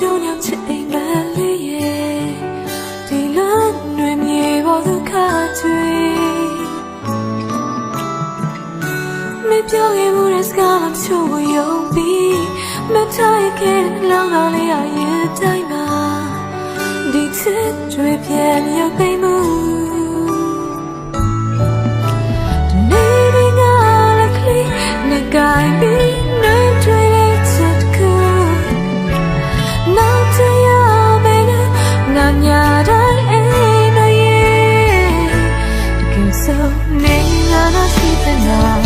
တုံးရောက်ချစ်အိမ်မလေးရဲ့ဒီလမ်းတွေမြေပေါ်ဒုက္ခတွေမပြောခဲ့ဘူးတဲ့စကားမှချို့ကိုယုံပြီးမထားရခဲ့တဲ့လောကလေးရဲ့တိုင်းမှာဒီချစ်တွေပြန်ရောက်သိမှု ねえらしてない。